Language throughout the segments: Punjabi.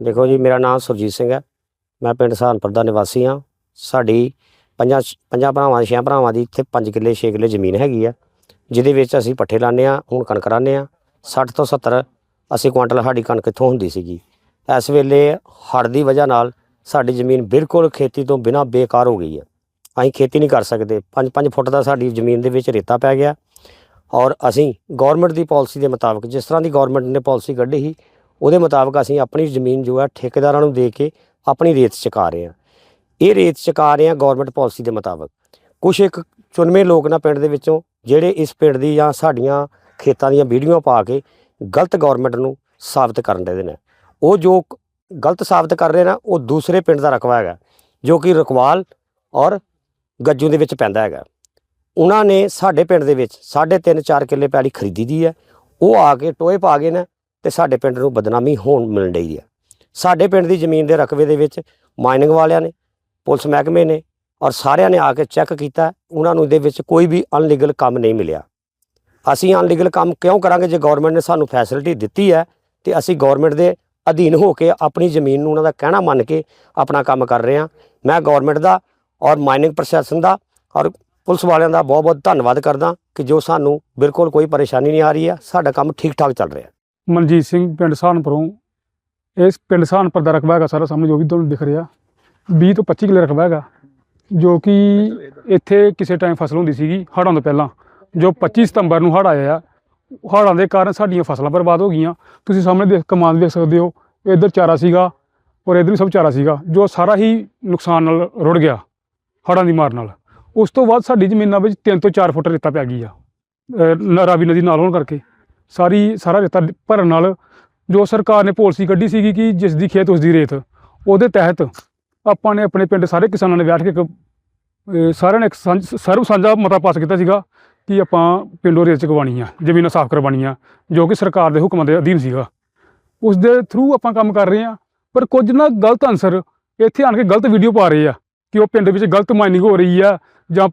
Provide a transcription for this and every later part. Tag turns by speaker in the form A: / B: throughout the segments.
A: ਦੇਖੋ ਜੀ, ਮੇਰਾ ਨਾਮ ਸੁਰਜੀਤ ਸਿੰਘ ਹੈ। ਮੈਂ ਪਿੰਡ ਸਹਾਰਨਪੁਰ ਦਾ ਨਿਵਾਸੀ ਹਾਂ। ਸਾਡੀ ਪੰਜਾਂ ਪੰਜਾਂ ਭਰਾਵਾਂ ਛੇ ਭਰਾਵਾਂ ਦੀ ਇੱਥੇ 5 ਕਿੱਲੇ 6 ਕਿੱਲੇ ਜ਼ਮੀਨ ਹੈਗੀ ਆ, ਜਿਹਦੇ ਵਿੱਚ ਅਸੀਂ ਪੱਠੇ ਲਾਉਂਦੇ ਹਾਂ, ਹੁਣ ਕਣਕ ਰਾਂਦੇ ਹਾਂ। 60 ਤੋਂ 70 ਅਸੀਂ ਕੁਆਂਟਲ ਸਾਡੀ ਕਣਕ ਇੱਥੋਂ ਹੁੰਦੀ ਸੀਗੀ। ਇਸ ਵੇਲੇ ਹੜ੍ਹ ਦੀ ਵਜ੍ਹਾ ਨਾਲ ਸਾਡੀ ਜ਼ਮੀਨ ਬਿਲਕੁਲ ਖੇਤੀ ਤੋਂ ਬਿਨਾਂ ਬੇਕਾਰ ਹੋ ਗਈ ਹੈ ਅਸੀਂ ਖੇਤੀ ਨਹੀਂ ਕਰ ਸਕਦੇ। 5-5 ਫੁੱਟ ਦਾ ਸਾਡੀ ਜ਼ਮੀਨ ਦੇ ਵਿੱਚ ਰੇਤਾ ਪੈ ਗਿਆ। ਔਰ ਅਸੀਂ ਗਵਰਨਮੈਂਟ ਦੀ ਪਾਲਿਸੀ ਦੇ ਮੁਤਾਬਕ, ਜਿਸ ਤਰ੍ਹਾਂ ਦੀ ਗਵਰਨਮੈਂਟ ਨੇ ਪਾਲਿਸੀ ਕੱਢੀ ਸੀ ਉਹਦੇ ਮੁਤਾਬਕ ਅਸੀਂ ਆਪਣੀ ਜ਼ਮੀਨ ਜੋ ਹੈ ਠੇਕੇਦਾਰਾਂ ਨੂੰ ਦੇ ਕੇ ਆਪਣੀ ਰੇਤ ਚੁਕਾ ਰਹੇ ਹਾਂ। ਇਹ ਰੇਤ ਚੁਕਾ ਰਹੇ ਹਾਂ ਗਵਰਨਮੈਂਟ ਪਾਲਿਸੀ ਦੇ ਮੁਤਾਬਕ। ਕੁਝ ਇੱਕ ਚੁਣਵੇਂ ਲੋਕ ਨਾ ਪਿੰਡ ਦੇ ਵਿੱਚੋਂ ਜਿਹੜੇ ਇਸ ਪਿੰਡ ਦੀ ਜਾਂ ਸਾਡੀਆਂ ਖੇਤਾਂ ਦੀਆਂ ਵੀਡੀਓ ਪਾ ਕੇ ਗਲਤ ਗਵਰਨਮੈਂਟ ਨੂੰ ਸਾਬਤ ਕਰਨ ਦੇ ਨੇ। ਉਹ ਜੋ ਗਲਤ ਸਾਬਤ ਕਰ ਰਹੇ ਨਾ, ਉਹ ਦੂਸਰੇ ਪਿੰਡ ਦਾ ਰਕਬਾ ਹੈਗਾ, ਜੋ ਕਿ ਰਕਵਾਲ ਔਰ ਗੱਜੂ ਦੇ ਵਿੱਚ ਪੈਂਦਾ ਹੈਗਾ। ਉਹਨਾਂ ਨੇ ਸਾਡੇ ਪਿੰਡ ਦੇ ਵਿੱਚ 3.5 4 ਕਿੱਲੇ ਪੈਲੀ ਖਰੀਦੀ ਦੀ ਹੈ। ਉਹ ਆ ਕੇ ਟੋਏ ਪਾ ਗਏ ਨੇ ਤੇ ਸਾਡੇ ਪਿੰਡ ਨੂੰ ਬਦਨਾਮੀ ਹੋਣ ਮਿਲਣ ਡਈ ਹੈ ਸਾਡੇ ਪਿੰਡ ਦੀ ਜ਼ਮੀਨ ਦੇ ਰਕਬੇ ਦੇ ਵਿੱਚ ਮਾਈਨਿੰਗ ਵਾਲਿਆਂ ਨੇ, ਪੁਲਿਸ ਮਹਿਕਮੇ ਨੇ ਔਰ ਸਾਰਿਆਂ ਨੇ ਆ ਕੇ ਚੈੱਕ ਕੀਤਾ, ਉਹਨਾਂ ਨੂੰ ਇਹਦੇ ਵਿੱਚ ਕੋਈ ਵੀ ਅਨਲੀਗਲ ਕੰਮ ਨਹੀਂ ਮਿਲਿਆ। ਅਸੀਂ ਅਨਲੀਗਲ ਕੰਮ ਕਿਉਂ ਕਰਾਂਗੇ ਜੇ ਗਵਰਨਮੈਂਟ ਨੇ ਸਾਨੂੰ ਫੈਸਿਲਿਟੀ ਦਿੱਤੀ ਹੈ ਤੇ ਅਸੀਂ ਗਵਰਨਮੈਂਟ ਦੇ ਅਧੀਨ ਹੋ ਕੇ ਆਪਣੀ ਜ਼ਮੀਨ ਨੂੰ ਉਹਨਾਂ ਦਾ ਕਹਿਣਾ ਮੰਨ ਕੇ ਆਪਣਾ ਕੰਮ ਕਰ ਰਹੇ ਹਾਂ। ਮੈਂ ਗਵਰਨਮੈਂਟ ਦਾ ਔਰ ਮਾਈਨਿੰਗ ਪ੍ਰਸ਼ਾਸਨ ਦਾ ਔਰ ਪੁਲਿਸ ਵਾਲਿਆਂ ਦਾ ਬਹੁਤ ਬਹੁਤ ਧੰਨਵਾਦ ਕਰਦਾ ਕਿ ਜੋ ਸਾਨੂੰ ਬਿਲਕੁਲ ਕੋਈ ਪਰੇਸ਼ਾਨੀ ਨਹੀਂ ਆ ਰਹੀ ਹੈ, ਸਾਡਾ ਕੰਮ ਠੀਕ ਠਾਕ ਚੱਲ ਰਿਹਾ।
B: ਮਨਜੀਤ ਸਿੰਘ ਪਿੰਡ ਸਹਾਰਨਪੁਰੋਂ। ਇਸ ਪਿੰਡ ਸਹਾਰਨਪੁਰ ਦਾ ਰਕਬਾ ਹੈਗਾ ਸਾਰਾ ਸਾਹਮਣੇ ਜੋ ਵੀ ਤੁਹਾਨੂੰ ਦਿਖ ਰਿਹਾ। 20 ਤੋਂ 25 ਕਿੱਲੇ ਰਕਬਾ ਹੈਗਾ, ਜੋ ਕਿ ਇੱਥੇ ਕਿਸੇ ਟਾਈਮ ਫਸਲ ਹੁੰਦੀ ਸੀਗੀ ਹੜ੍ਹਾਂ ਤੋਂ ਪਹਿਲਾਂ। ਜੋ 25 ਸਤੰਬਰ ਨੂੰ ਹੜ੍ਹ ਆਇਆ ਆ, ਹੜ੍ਹਾਂ ਦੇ ਕਾਰਨ ਸਾਡੀਆਂ ਫਸਲਾਂ ਬਰਬਾਦ ਹੋ ਗਈਆਂ। ਤੁਸੀਂ ਸਾਹਮਣੇ ਦੇਖ ਕਮਾਲ ਦੇਖ ਸਕਦੇ ਹੋ, ਇੱਧਰ ਚਾਰਾ ਸੀਗਾ ਔਰ ਇੱਧਰ ਵੀ ਸਭ ਚਾਰਾ ਸੀਗਾ, ਜੋ ਸਾਰਾ ਹੀ ਨੁਕਸਾਨ ਨਾਲ ਰੁੜ ਗਿਆ ਹੜ੍ਹਾਂ ਦੀ ਮਾਰ ਨਾਲ। ਉਸ ਤੋਂ ਬਾਅਦ ਸਾਡੀ ਜ਼ਮੀਨਾਂ ਵਿੱਚ 3 ਤੋਂ 4 ਫੁੱਟ ਰੇਤਾ ਪੈ ਗਈ ਆ, ਅਹ ਨ- ਰਾਵੀ ਨਦੀ ਨਾਲ ਹੋਣ ਕਰਕੇ। ਸਾਰੀ ਸਾਰਾ ਰੇਤਾ ਭਰਨ ਨਾਲ ਜੋ ਸਰਕਾਰ ਨੇ ਪਾਲਿਸੀ ਕੱਢੀ ਸੀਗੀ ਕਿ ਜਿਸ ਦੀ ਖੇਤ ਉਸ ਦੀ ਰੇਤ ਉਹਦੇ ਤਹਿਤ ਆਪਾਂ ਨੇ ਆਪਣੇ ਪਿੰਡ ਸਾਰੇ ਕਿਸਾਨਾਂ ਨੇ ਬੈਠ ਕੇ ਇੱਕ, ਸਾਰਿਆਂ ਨੇ ਇੱਕ ਸਾਂਝ- ਸਰਬ ਸਾਂਝਾ ਮਤਾ ਪਾਸ ਕੀਤਾ ਸੀਗਾ ਕਿ ਆਪਾਂ ਪਿੰਡੋਂ ਰੇਤ ਚਕਵਾਉਣੀ ਆ ਜ਼ਮੀਨਾਂ ਸਾਫ਼ ਕਰਵਾਉਣੀਆਂ ਜੋ ਕਿ ਸਰਕਾਰ ਦੇ ਹੁਕਮਾਂ ਦੇ ਅਧੀਨ ਸੀਗਾ। ਉਸ ਦੇ ਥਰੂ ਆਪਾਂ ਕੰਮ ਕਰ ਰਹੇ ਆ ਪਰ ਕੁਝ ਨਾ ਗਲਤ ਅਨਸਰ ਇੱਥੇ ਆਣ ਕੇ ਗਲਤ ਵੀਡੀਓ ਪਾ ਰਹੇ ਆ ਕਿ ਉਹ ਪਿੰਡ ਵਿੱਚ ਗਲਤ ਮਾਈਨਿੰਗ ਹੋ ਰਹੀ ਆ ਜਾਂ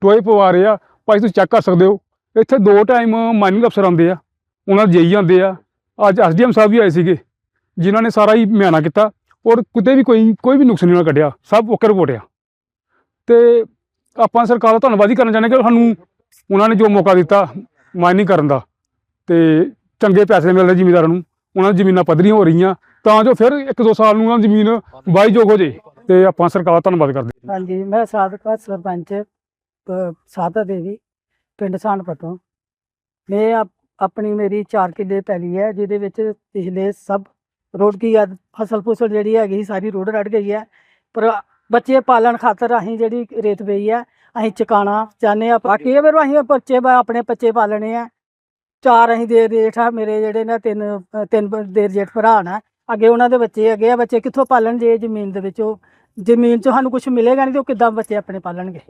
B: ਟੋਏ ਪਵਾ ਰਹੇ ਆ ਭਾਈ ਤੁਸੀਂ ਚੈੱਕ ਕਰ ਸਕਦੇ ਹੋ। ਇੱਥੇ ਦੋ ਟਾਈਮ ਮਾਈਨਿੰਗ ਅਫਸਰ ਆਉਂਦੇ ਆ। ਉਹਨਾਂ ਦੇ ਜਈ ਆਉਂਦੇ ਆ। ਅੱਜ ਐਸਡੀਐਮ ਸਾਹਿਬ ਵੀ ਆਏ ਸੀਗੇ ਜਿਨ੍ਹਾਂ ਨੇ ਸਾਰਾ ਹੀ ਮਿਆਨਾ ਕੀਤਾ ਔਰ ਕਿਤੇ ਵੀ ਕੋਈ ਕੋਈ ਵੀ ਨੁਕਸ ਨਹੀਂ ਉਹਨਾਂ ਕੱਢਿਆ ਸਭ ਓਕੇ ਰਿਪੋਰਟ ਆ। ਤੇ ਆਪਾਂ ਸਰਕਾਰ ਦਾ ਧੰਨਵਾਦ ਹੀ ਕਰਨਾ ਚਾਹੁੰਦੇ ਕਿ ਸਾਨੂੰ ਉਹਨਾਂ ਨੇ ਜੋ ਮੌਕਾ ਦਿੱਤਾ ਮਾਈਨਿੰਗ ਕਰਨ ਦਾ ਤੇ ਚੰਗੇ ਪੈਸੇ ਮਿਲਦੇ ਜ਼ਿਮੀਂਦਾਰਾਂ ਨੂੰ ਉਹਨਾਂ ਦੀ ਜ਼ਮੀਨਾਂ ਪੱਧਰੀਆਂ ਹੋ ਰਹੀਆਂ ਤਾਂ ਜੋ ਫਿਰ ਇੱਕ ਦੋ ਸਾਲ ਨੂੰ ਉਹਨਾਂ ਦੀ ਜ਼ਮੀਨ ਵਾਹੀਯੋਗ ਹੋ ਜੇ ਤੇ ਆਪਾਂ ਸਰਕਾਰ ਦਾ ਧੰਨਵਾਦ ਕਰਦੇ
C: ਹਾਂਜੀ ਮੈਂ ਸਾਬਕਾ ਸਰਪੰਚ ਅ, ਸਾਦਾ ਦੇਵੀ ਪਿੰਡ ਸਾਨਪੁਰ ਮੈਂ ਆਪਣੀ ਮੇਰੀ 4 ਕਿੱਲੇ ਪੈਲੀ ਹੈ, ਜਿਹਦੇ ਵਿੱਚ ਪਿਛਲੇ ਸਭ ਰੋਡ ਕੀ ਆ, ਫਸਲ ਫੁਸਲ ਜਿਹੜੀ ਹੈਗੀ ਸਾਰੀ ਰੋਡ ਰੜ ਗਈ ਹੈ। ਪਰ ਬੱਚੇ ਪਾਲਣ ਖਾਤਰ ਅਸੀਂ ਜਿਹੜੀ ਰੇਤ ਪਈ ਹੈ, ਅਸੀਂ ਚਕਾਣਾ ਚਾਹੁੰਦੇ ਆ ਬਾਕੀ ਇਹ ਫਿਰ ਅਸੀਂ ਬੱਚੇ ਆਪਣੇ ਬੱਚੇ ਪਾਲਣੇ ਆ। ਚਾਰ ਅਸੀਂ ਦੇ ਜੇਠ ਆ, ਮੇਰੇ ਜਿਹੜੇ ਨਾ ਤਿੰਨ ਤਿੰਨ ਦੇਰ ਜੇਠ ਭਰਾ ਨੇ। ਅੱਗੇ ਉਹਨਾਂ ਦੇ ਬੱਚੇ ਅੱਗੇ ਆ, ਬੱਚੇ ਕਿੱਥੋਂ ਪਾਲਣ ਜੇ ਜ਼ਮੀਨ ਦੇ ਵਿੱਚ? ਉਹ ਜ਼ਮੀਨ 'ਚੋਂ ਸਾਨੂੰ ਕੁਝ ਮਿਲੇਗਾ ਨਹੀਂ ਤੇ ਉਹ ਕਿੱਦਾਂ ਬੱਚੇ ਆਪਣੇ ਪਾਲਣਗੇ?